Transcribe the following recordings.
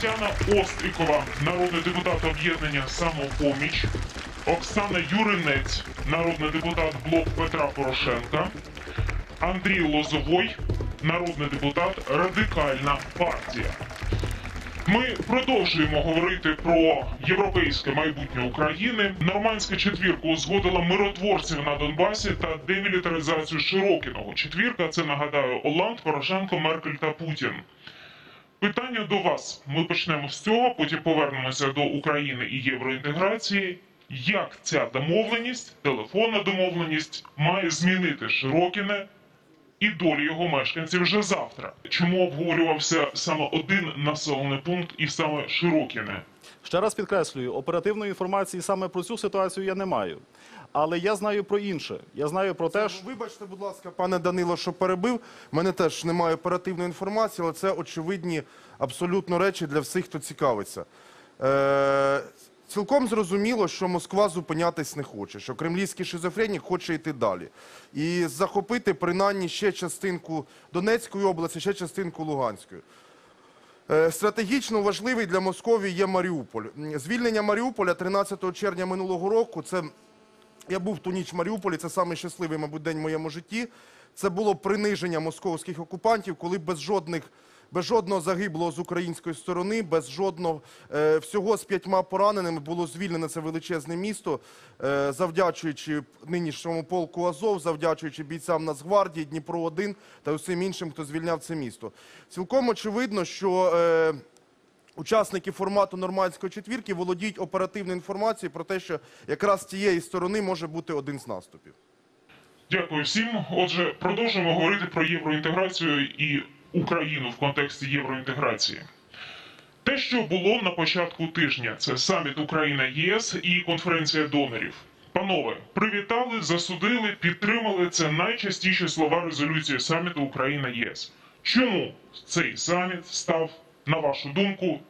Тетяна Острікова, народний депутат об'єднання Самопоміч, Оксана Юринець, народний депутат Блок Петра Порошенка, Андрій Лозовой, народний депутат Радикальна партія. Ми продовжуємо говорити про європейське майбутнє України. Нормандська четвірка узгодила миротворців на Донбасі та демілітаризацію Широкіного. Четвірка це нагадаю Оланд, Порошенко, Меркель та Путін. Питання до вас. Ми почнемо з цього, потім повернемося до України і євроінтеграції. Як ця домовленість, телефонна домовленість, має змінити Широкіне і долі його мешканців вже завтра? Чому обговорювався саме один населений пункт і саме Широкіне? Ще раз підкреслюю, оперативної інформації саме про цю ситуацію я не маю. Але я знаю про інше. Я знаю про те, що Вибачте, будь ласка, пане Данило, що перебив. У мене теж немає оперативної інформації, але це очевидні абсолютно речі для всіх, хто цікавиться. Е, цілком зрозуміло, що Москва зупинятись не хоче, що кремлівський шизофренік хоче йти далі. І захопити принаймні ще частинку Донецької області, ще частинку Луганської. Е, Стратегічно важливий для Московії є Маріуполь. Звільнення Маріуполя 13 червня минулого року це я був ту ніч в Маріуполі, це самий щасливий, мабуть, день в моєму житті. Це було приниження московських окупантів, коли без жодних. Без жодного загиблого з української сторони, без жодного е, всього з п'ятьма пораненими було звільнене це величезне місто, е, завдячуючи нинішньому полку Азов, завдячуючи бійцям Нацгвардії, Дніпро 1 та усім іншим, хто звільняв це місто. Цілком очевидно, що е, Учасники формату нормандської четвірки володіють оперативною інформацією про те, що якраз з цієї сторони може бути один з наступів. Дякую всім. Отже, продовжуємо говорити про євроінтеграцію і Україну в контексті євроінтеграції. Те, що було на початку тижня, це саміт Україна ЄС і конференція донорів. Панове, привітали, засудили, підтримали це найчастіші слова резолюції саміту Україна ЄС. Чому цей саміт став, на вашу думку,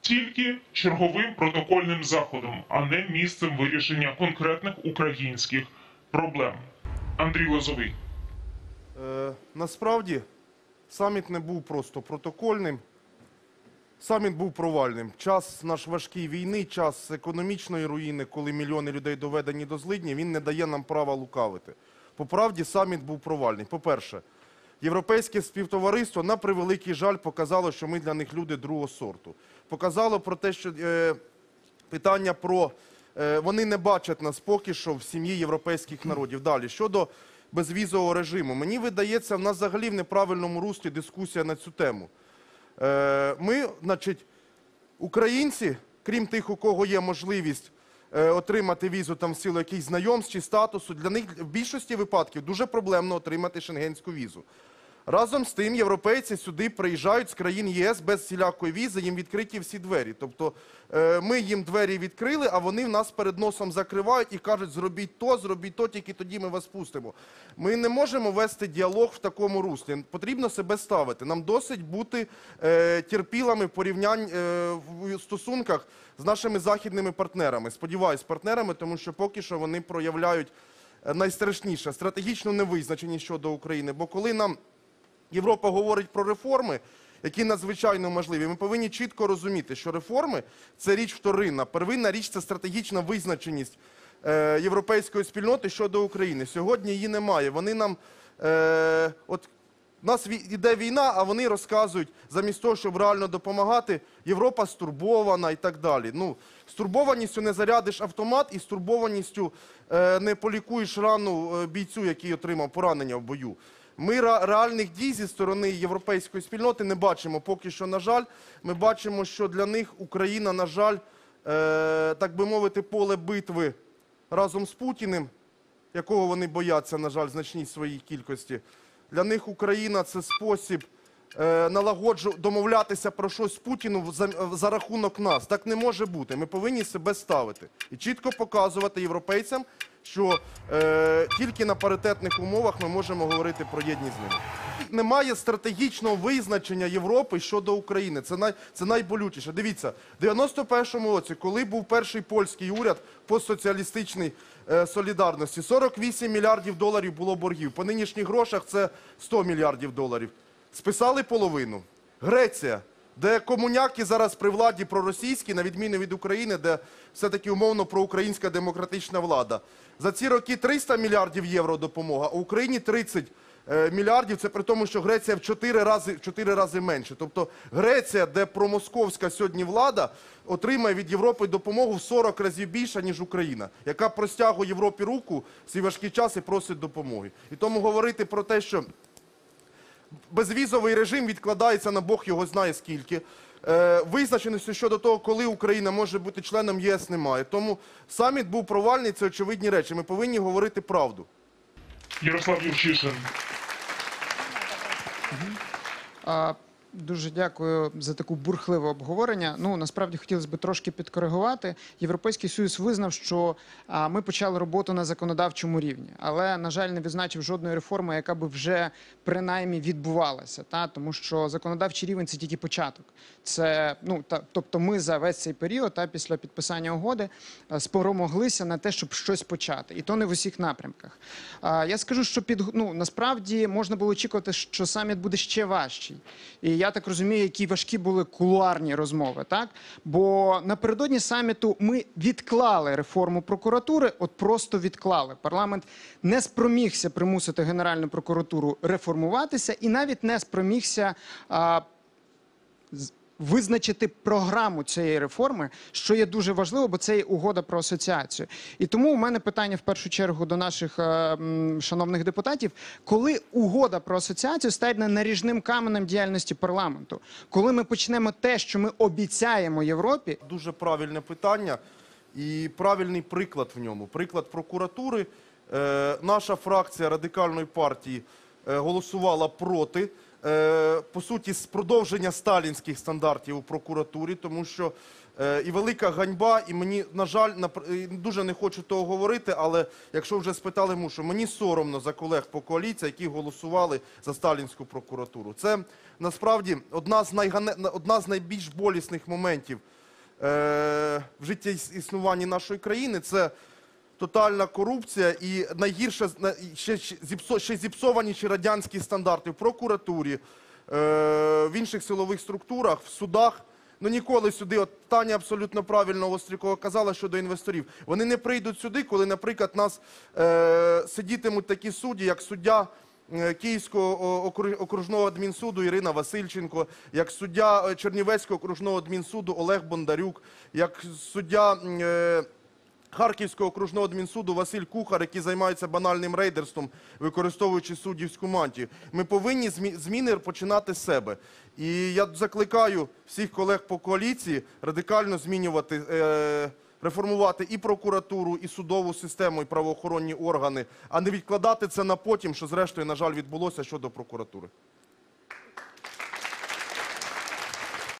тільки черговим протокольним заходом, а не місцем вирішення конкретних українських проблем? Андрій Лозовий. Е, насправді саміт не був просто протокольним. Саміт був провальним. Час наш важкий війни, час економічної руїни, коли мільйони людей доведені до злидні, він не дає нам права лукавити. По правді, саміт був провальний. По-перше, європейське співтовариство на превеликий жаль показало, що ми для них люди другого сорту. Показало про те, що е, питання про е, вони не бачать нас поки що в сім'ї європейських народів. Далі щодо безвізового режиму, мені видається, в нас взагалі в неправильному руслі дискусія на цю тему. Е, Ми, значить, українці, крім тих, у кого є можливість е, отримати візу там в силу якихось знайомств чи статусу, для них в більшості випадків дуже проблемно отримати шенгенську візу. Разом з тим, європейці сюди приїжджають з країн ЄС без всілякої візи, їм відкриті всі двері. Тобто е, ми їм двері відкрили, а вони в нас перед носом закривають і кажуть, зробіть то, зробіть то, тільки тоді ми вас пустимо. Ми не можемо вести діалог в такому руслі. Потрібно себе ставити. Нам досить бути е, терпілими в порівнянь е, в стосунках з нашими західними партнерами. Сподіваюсь, партнерами, тому що поки що вони проявляють е, найстрашніше стратегічну невизначеність щодо України. Бо коли нам Європа говорить про реформи, які надзвичайно можливі. Ми повинні чітко розуміти, що реформи це річ вторинна. Первинна річ це стратегічна визначеність е, європейської спільноти щодо України. Сьогодні її немає. Вони нам е, от. У нас іде війна, а вони розказують, замість того, щоб реально допомагати, Європа стурбована і так далі. Ну, стурбованістю не зарядиш автомат і стурбованістю е, не полікуєш рану е, бійцю, який отримав поранення в бою. Ми реальних дій зі сторони європейської спільноти не бачимо. Поки що, на жаль, ми бачимо, що для них Україна, на жаль, е, так би мовити, поле битви разом з Путіним, якого вони бояться, на жаль, значній своїй кількості. Для них Україна це спосіб налагоджу домовлятися про щось Путіну за, за рахунок нас. Так не може бути. Ми повинні себе ставити і чітко показувати європейцям, що е, тільки на паритетних умовах ми можемо говорити про єдність з ними. Немає стратегічного визначення Європи щодо України. Це най це найболючіше. Дивіться, в 91-му році, коли був перший польський уряд постсоціалістичний е, солідарності, 48 мільярдів доларів було боргів. По нинішніх грошах це 100 мільярдів доларів. Списали половину. Греція де комуняки зараз при владі проросійські, на відміну від України, де все-таки умовно проукраїнська демократична влада. За ці роки 300 мільярдів євро допомога, а Україні 30 е, мільярдів. Це при тому, що Греція в 4 рази, 4 рази менше. Тобто Греція, де промосковська сьогодні влада, отримає від Європи допомогу в 40 разів більше, ніж Україна, яка простягує Європі руку в ці важкі час і просить допомоги. І тому говорити про те, що безвізовий режим відкладається на Бог його знає скільки. Е, визначеності щодо того, коли Україна може бути членом ЄС, немає. Тому саміт був провальний, це очевидні речі. Ми повинні говорити правду. Ярослав Юрчишин. Дуже дякую за таку бурхливе обговорення. Ну насправді хотілося б трошки підкоригувати. Європейський союз визнав, що ми почали роботу на законодавчому рівні, але на жаль, не відзначив жодної реформи, яка би вже принаймні відбувалася. Та тому, що законодавчий рівень це тільки початок. Це ну та тобто, ми за весь цей період, та після підписання угоди, а, спромоглися на те, щоб щось почати, і то не в усіх напрямках. А, я скажу, що під ну насправді можна було очікувати, що саміт буде ще важчий. І я так розумію, які важкі були кулуарні розмови. Так бо напередодні саміту ми відклали реформу прокуратури, от просто відклали. Парламент не спромігся примусити Генеральну прокуратуру реформуватися, і навіть не спромігся. А, Визначити програму цієї реформи, що є дуже важливо, бо це є угода про асоціацію. І тому у мене питання в першу чергу до наших е, шановних депутатів: коли угода про асоціацію стане наріжним каменем діяльності парламенту, коли ми почнемо те, що ми обіцяємо Європі, Дуже правильне питання і правильний приклад в ньому. Приклад прокуратури. Е, наша фракція радикальної партії голосувала проти. Е, по суті, з продовження сталінських стандартів у прокуратурі, тому що е, і велика ганьба, і мені, на жаль, дуже не хочу того говорити, але якщо вже спитали, мушу, мені соромно за колег по коаліції, які голосували за сталінську прокуратуру. Це насправді одна з, найгане... одна з найбільш болісних моментів е, в житті іс- існуванні нашої країни. Це тотальна корупція і найгірше ще, ще зіпсованіші радянські стандарти в прокуратурі, е, в інших силових структурах, в судах. Ну ніколи сюди, от Таня абсолютно правильно Острікова казала щодо інвесторів. Вони не прийдуть сюди, коли, наприклад, нас е, сидітимуть такі судді, як суддя е, Київського окружного адмінсуду Ірина Васильченко, як суддя е, Чернівецького окружного адмінсуду Олег Бондарюк, як суддя. Харківського окружного адмінсуду Василь Кухар, який займається банальним рейдерством, використовуючи суддівську мантію. Ми повинні змі- зміни починати з себе. І я закликаю всіх колег по коаліції радикально змінювати, е, реформувати і прокуратуру, і судову систему, і правоохоронні органи, а не відкладати це на потім, що зрештою, на жаль, відбулося щодо прокуратури.